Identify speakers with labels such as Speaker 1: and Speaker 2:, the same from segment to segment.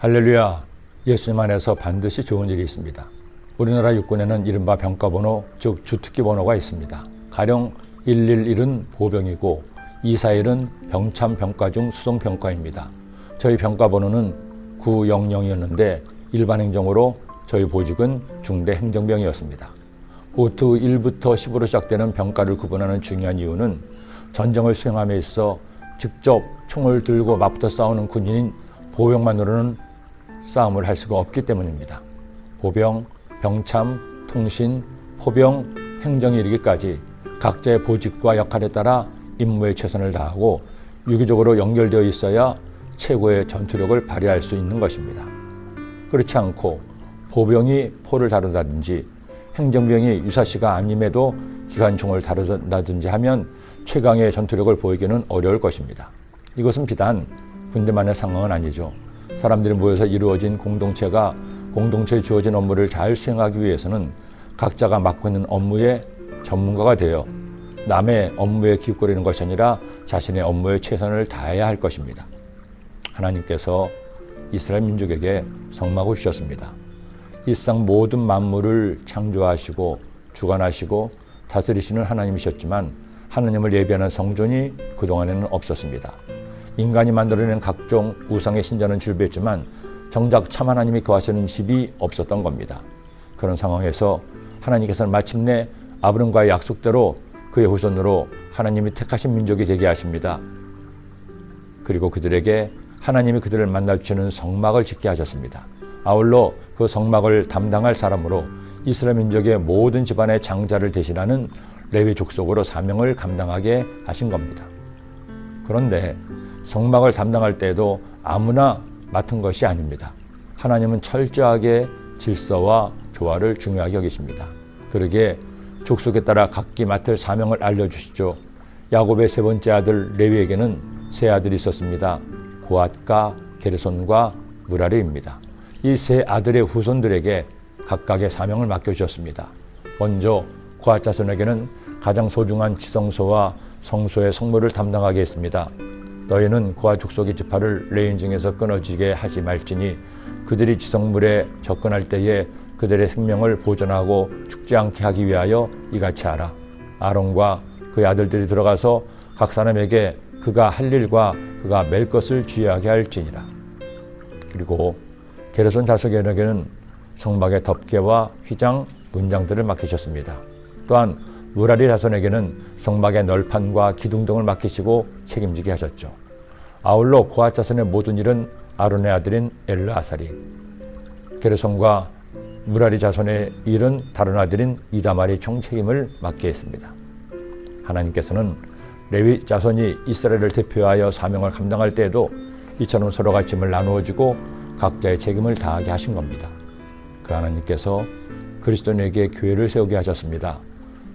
Speaker 1: 할렐루야. 예수님 안에서 반드시 좋은 일이 있습니다. 우리나라 육군에는 이른바 병가번호, 즉 주특기 번호가 있습니다. 가령 111은 보병이고 241은 병참 병가 중 수송 병가입니다. 저희 병가 번호는 900이었는데 일반 행정으로 저희 보직은 중대 행정병이었습니다. 보트 1부터 10으로 시작되는 병가를 구분하는 중요한 이유는 전쟁을 수행함에 있어 직접 총을 들고 맞붙어 싸우는 군인인 보병만으로는 싸움을 할 수가 없기 때문입니다. 보병, 병참, 통신, 포병, 행정에 이르기까지 각자의 보직과 역할에 따라 임무에 최선을 다하고 유기적으로 연결되어 있어야 최고의 전투력을 발휘할 수 있는 것입니다. 그렇지 않고 보병이 포를 다룬다든지 행정병이 유사시가 아님에도 기관총을 다룬다든지 하면 최강의 전투력을 보이기는 어려울 것입니다. 이것은 비단 군대만의 상황은 아니죠. 사람들이 모여서 이루어진 공동체가 공동체에 주어진 업무를 잘 수행하기 위해서는 각자가 맡고 있는 업무의 전문가가 되어 남의 업무에 기웃거리는 것이 아니라 자신의 업무에 최선을 다해야 할 것입니다. 하나님께서 이스라엘 민족에게 성막을 주셨습니다. 이 세상 모든 만물을 창조하시고 주관하시고 다스리시는 하나님이셨지만 하나님을 예배하는 성전이 그동안에는 없었습니다. 인간이 만들어낸 각종 우상의 신전은 즐비했지만 정작 참 하나님이 거하시는 집이 없었던 겁니다. 그런 상황에서 하나님께서는 마침내 아브람과의 약속대로 그의 후손으로 하나님이 택하신 민족이 되게 하십니다. 그리고 그들에게 하나님이 그들을 만나 주시는 성막을 짓게 하셨습니다. 아울러 그 성막을 담당할 사람으로 이스라엘 민족의 모든 집안의 장자를 대신하는 레위 족속으로 사명을 감당하게 하신 겁니다. 그런데 성막을 담당할 때에도 아무나 맡은 것이 아닙니다. 하나님은 철저하게 질서와 조화를 중요하게 여기십니다. 그러기에 족속에 따라 각기 맡을 사명을 알려주시죠. 야곱의 세 번째 아들 레위에게는 세 아들이 있었습니다. 고앗과 게르손과 무라리입니다. 이 세 아들의 후손들에게 각각의 사명을 맡겨주셨습니다. 먼저 고앗 자손에게는 가장 소중한 지성소와 성소의 성물을 담당하게 했습니다. 너희는 고아 족속의 지파를 레인 중에서 끊어지게 하지 말지니 그들이 지성물에 접근할 때에 그들의 생명을 보존하고 죽지 않게 하기 위하여 이같이 하라. 아론과 그의 아들들이 들어가서 각 사람에게 그가 할 일과 그가 맬 것을 주의하게 할지니라. 그리고 게르손 자손에게는 성막의 덮개와 휘장, 문장들을 맡기셨습니다. 또한 무라리 자손에게는 성막의 널판과 기둥 등을 맡기시고 책임지게 하셨죠. 아울러 고아 자손의 모든 일은 아론의 아들인 엘르아살이, 게르손과 무라리 자손의 일은 다른 아들인 이다말이 총책임을 맡게 했습니다. 하나님께서는 레위 자손이 이스라엘을 대표하여 사명을 감당할 때에도 이처럼 서로가 짐을 나누어주고 각자의 책임을 다하게 하신 겁니다. 그 하나님께서 그리스도인에게 교회를 세우게 하셨습니다.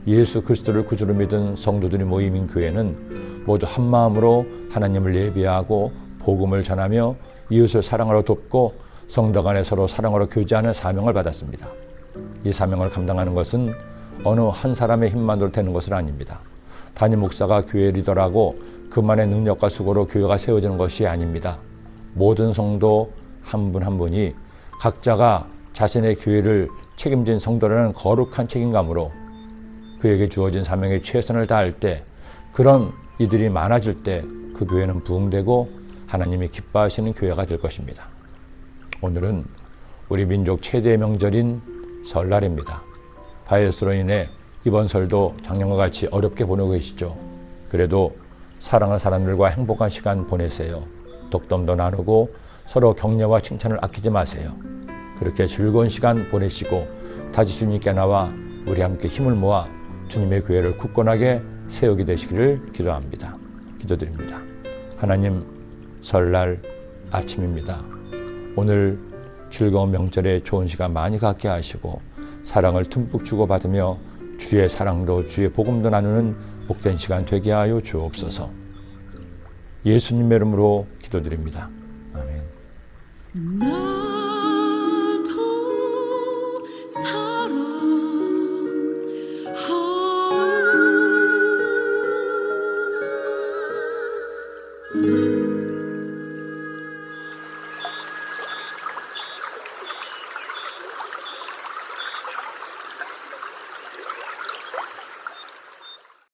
Speaker 1: 예수 그리스도를 구주로 믿은 성도들이 모임인 교회는 모두 한 마음으로 하나님을 예배하고 복음을 전하며 이웃을 사랑하러 돕고 성도 간에 서로 사랑으로 교제하는 사명을 받았습니다. 이 사명을 감당하는 것은 어느 한 사람의 힘만으로 되는 것은 아닙니다. 단임 목사가 교회 리더라고 그만의 능력과 수고로 교회가 세워지는 것이 아닙니다. 모든 성도 한 분한 분이 각자가 자신의 교회를 책임진 성도라는 거룩한 책임감으로 그에게 주어진 사명에 최선을 다할 때 그런 이들이 많아질 때 그 교회는 부흥되고 하나님이 기뻐하시는 교회가 될 것입니다. 오늘은 우리 민족 최대의 명절인 설날입니다. 바이러스로 인해 이번 설도 작년과 같이 어렵게 보내고 계시죠. 그래도 사랑하는 사람들과 행복한 시간 보내세요. 독담도 나누고 서로 격려와 칭찬을 아끼지 마세요. 그렇게 즐거운 시간 보내시고 다시 주님께 나와 우리 함께 힘을 모아 주님의 교회를 굳건하게 세우게 되시기를 기도합니다. 기도드립니다. 하나님, 설날 아침입니다. 오늘 즐거운 명절에 좋은 시간 많이 갖게 하시고 사랑을 듬뿍 주고받으며 주의 사랑도 주의 복음도 나누는 복된 시간 되게 하여 주옵소서. 예수님의 이름으로 기도드립니다. 아멘.